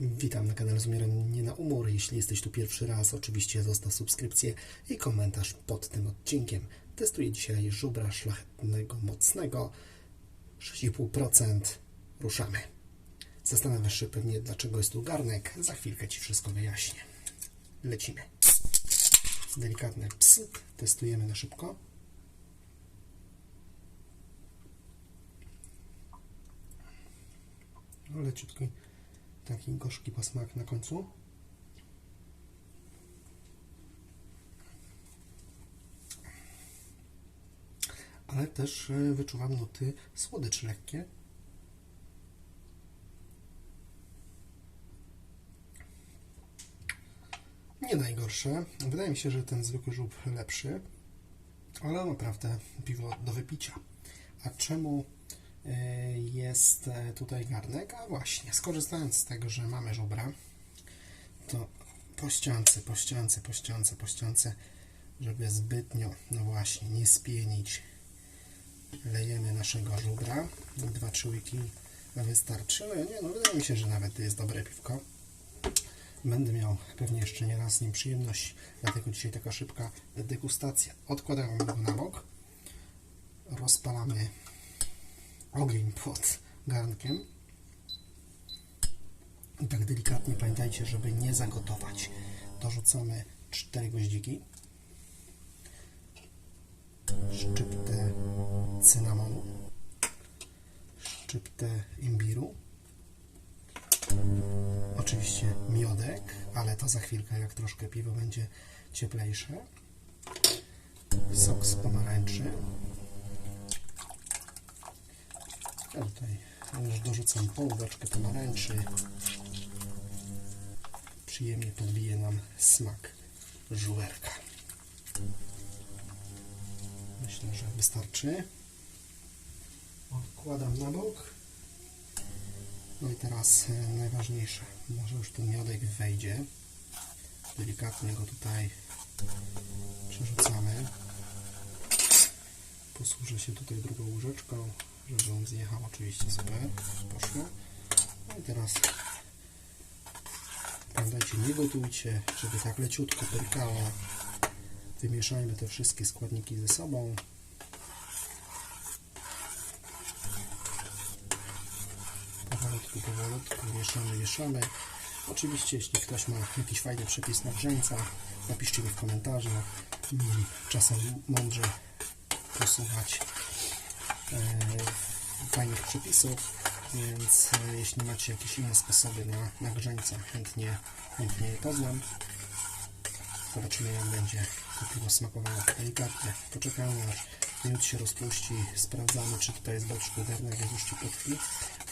Witam na kanale Zmieram Nie na Umór. Jeśli jesteś tu pierwszy raz, oczywiście zostaw subskrypcję i komentarz pod tym odcinkiem. Testuję dzisiaj żubra szlachetnego, mocnego. 6,5%. Ruszamy. Zastanawiasz się pewnie, dlaczego jest tu garnek. Za chwilkę Ci wszystko wyjaśnię. Lecimy. Delikatny psy. Testujemy na szybko. No, leciutki taki gorzki posmak na końcu. Ale też e, wyczuwam nuty słodyczy lekkie. Nie najgorsze. Wydaje mi się, że ten zwykły żub lepszy, ale naprawdę piwo do wypicia. A czemu jest e, tutaj garnek? A właśnie, skorzystając z tego, że mamy żubra, to po ściance, po ściance, po ściance, po ściance, żeby zbytnio, no właśnie, nie spienić, lejemy naszego żubra. Dwa, trzy łyki wystarczy. No nie, no wydaje mi się, że nawet jest dobre piwko. Będę miał pewnie jeszcze nie raz z nim przyjemność, dlatego dzisiaj taka szybka degustacja. Odkładamy go na bok, rozpalamy ogień pod garnkiem. I tak delikatnie pamiętajcie, żeby nie zagotować. Dorzucamy cztery goździki, szczyptę cynamonu, szczyptę imbiru, oczywiście miodek, ale to za chwilkę, jak troszkę piwo będzie cieplejsze, sok z pomarańczy. Ja tutaj już dorzucam połóweczkę pomarańczy. Przyjemnie podbije nam smak żuerka. Myślę, że wystarczy. Odkładam na bok. No i teraz e, najważniejsze. Może już ten miodek wejdzie. Delikatnie go tutaj przerzucamy. Posłużę się tutaj drugą łyżeczką, żeby on zjechał oczywiście super. Poszło. No i teraz pamiętajcie, nie gotujcie, żeby tak leciutko pyrkało. Wymieszajmy te wszystkie składniki ze sobą. Powolutku, powolutku, mieszamy, mieszamy. Oczywiście, jeśli ktoś ma jakiś fajny przepis na grzeńca, napiszcie mi w komentarzu. Mm, Czasem mądrze posłuchać e, fajnych przepisów, więc e, jeśli macie jakieś inne sposoby na, na chętnie, chętnie je poznam. Zobaczymy jak będzie to piwo smakowało delikatnie. Poczekamy aż miód się rozpuści, sprawdzamy czy tutaj jest boczku garnek, jest już ciepłotki,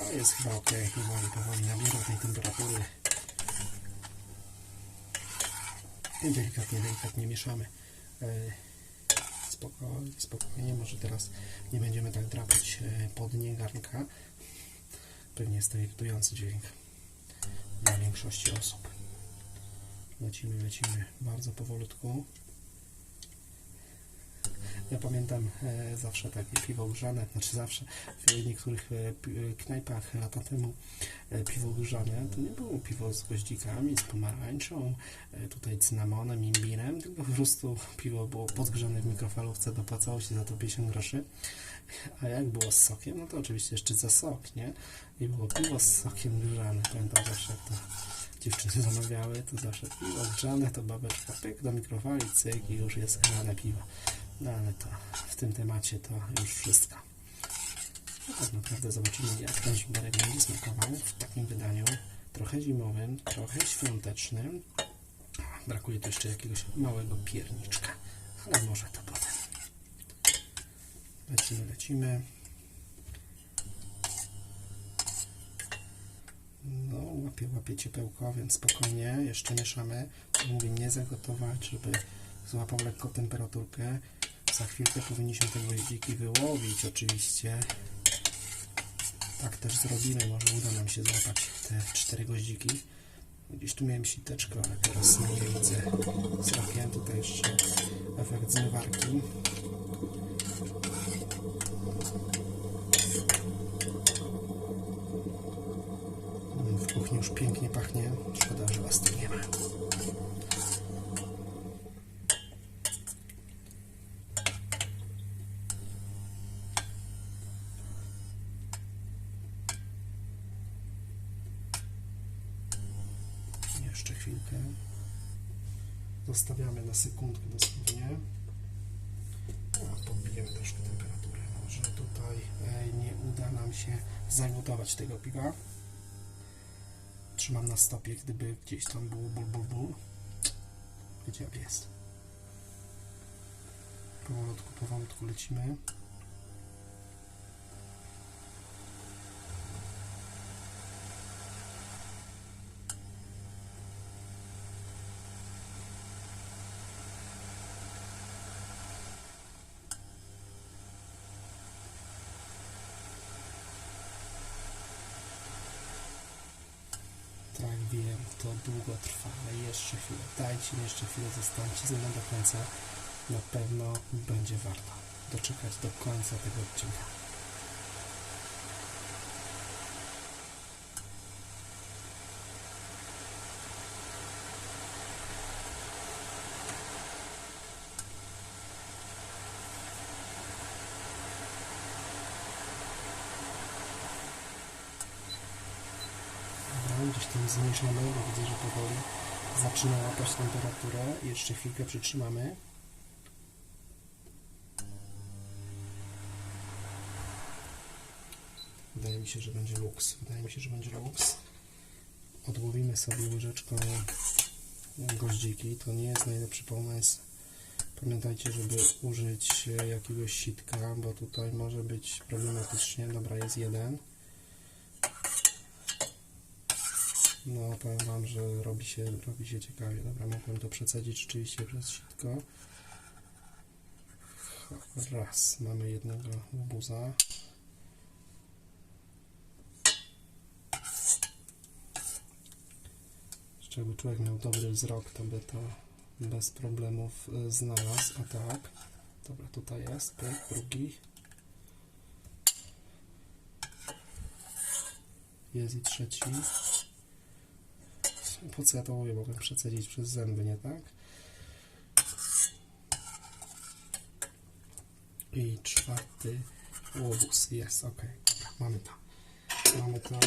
ale jest chyba ok, powoli, powoli nabiera tej temperatury i delikatnie, delikatnie mieszamy. Spokojnie, spokojnie, może teraz nie będziemy tak drapać e, po dnie garnka. Pewnie jest to irytujący dźwięk dla większości osób. Lecimy, lecimy bardzo powolutku. Ja pamiętam e, zawsze takie piwo grzane, znaczy zawsze w niektórych e, e, knajpach lata temu piwo grzane to nie było piwo z goździkami, z pomarańczą, tutaj cynamonem, imbirem, tylko po prostu piwo było podgrzane w mikrofalówce, dopłacało się za to 50 groszy. A jak było z sokiem, no to oczywiście jeszcze za sok, nie? I było piwo z sokiem grzane. Pamiętam zawsze to dziewczyny zamawiały, to zawsze piwo grzane, to babeczka pyk do mikrofali, cyk i już jest grzane piwo. No ale to w tym temacie to już wszystko. No tak naprawdę zobaczymy jak ten żuberek będzie smakował w takim wydaniu trochę zimowym, trochę świątecznym. Brakuje tu jeszcze jakiegoś małego pierniczka, ale może to potem. Lecimy, lecimy. No, łapie, łapie ciepełko, więc spokojnie, jeszcze mieszamy. Mówię, nie zagotować, żeby złapał lekko temperaturkę. Za chwilkę powinniśmy te gwoździki wyłowić oczywiście. Tak też zrobimy, może uda nam się złapać te cztery goździki. Gdzieś tu miałem siteczkę, ale teraz nie widzę wzrokiem. Tutaj jeszcze efekt zmywarki. W kuchni już pięknie pachnie. Szkoda, że was tu nie ma. Jeszcze chwilkę. Zostawiamy na sekundkę dosłownie. A, Podbijemy troszkę temperaturę. Może tutaj nie uda nam się zagotować tego piwa. Trzymam na stopie, gdyby gdzieś tam było ból, ból, ból. Gdzie jest? Powolutku, powolutku lecimy. Tak wiem, to długo trwa, ale jeszcze chwilę. Dajcie mi jeszcze chwilę, zostańcie ze mną do końca. Na pewno będzie warto doczekać do końca tego odcinka. Tam zmniejszamy, bo widzę, że powoli zaczyna łapać temperaturę. Jeszcze chwilkę przytrzymamy. Wydaje mi się, że będzie luks. Wydaje mi się, że będzie luks. Odłowimy sobie łyżeczką goździki. To nie jest najlepszy pomysł. Pamiętajcie, żeby użyć e, jakiegoś sitka, bo tutaj może być problematycznie. Dobra, jest jeden. No, powiem Wam, że robi się, robi się ciekawie. Dobra, mogłem to przecedzić rzeczywiście przez sitko. Raz, mamy jednego łobuza. Jeszcze jakby człowiek miał dobry wzrok, to by to bez problemów y, znalazł. A tak, dobra, tutaj jest, pyk, drugi. Jest i trzeci. Po co ja to mówię? Mogłem przecedzić przez zęby, nie tak? I czwarty łobuz. Jest, ok. Mamy to. Mamy to.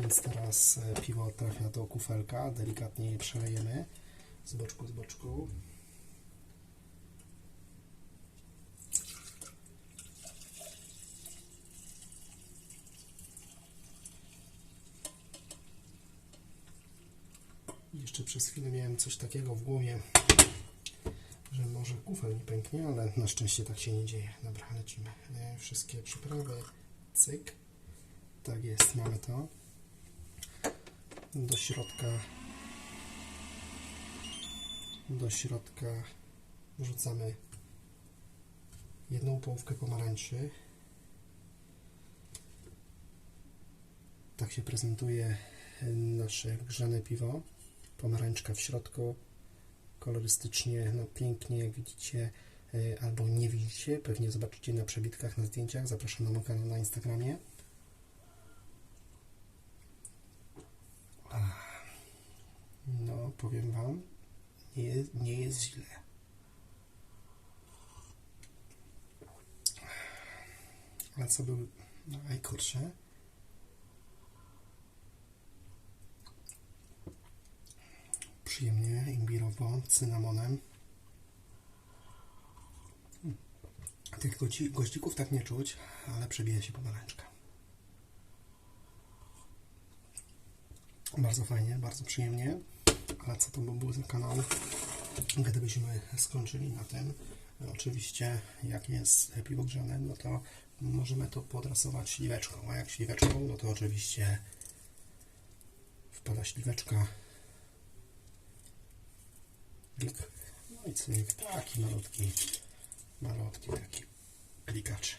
Więc teraz e, piwo trafia do kufelka. Delikatnie je przelejemy. Z boczku, z boczku. Jeszcze przez chwilę miałem coś takiego w głowie, że może kufel nie pęknie, ale na szczęście tak się nie dzieje. Dobra, lecimy. E, Wszystkie przyprawy, cyk. Tak jest, mamy to. Do środka do środka wrzucamy jedną połówkę pomarańczy. Tak się prezentuje nasze grzane piwo. Pomarańczka w środku. Kolorystycznie, no pięknie, jak widzicie, e, albo nie widzicie, pewnie zobaczycie na przebitkach, na zdjęciach. Zapraszam na mój kanał na Instagramie. No, powiem Wam, nie jest, nie jest źle. Ale co był najgorsze? Przyjemnie, imbirowo, cynamonem. Tych goździków tak nie czuć, ale przebija się pomarańczka. Bardzo fajnie, bardzo przyjemnie. Ale co to by był za kanał? Gdybyśmy skończyli na tym, oczywiście jak jest piwo grzane, no to możemy to podrasować śliweczką, a jak śliweczką, no to oczywiście wpada śliweczka, no i cyk, taki malutki, malutki taki klikacz.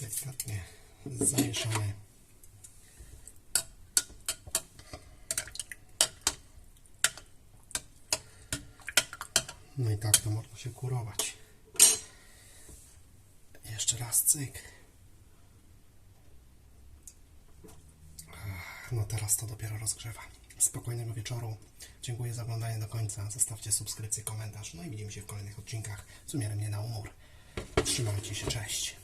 Delikatnie zamieszamy. No i tak to można się kurować. Jeszcze raz cyk. No teraz to dopiero rozgrzewa. Spokojnego wieczoru. Dziękuję za oglądanie do końca. Zostawcie subskrypcję, komentarz. No i widzimy się w kolejnych odcinkach z nie na umór. Trzymajcie się, cześć.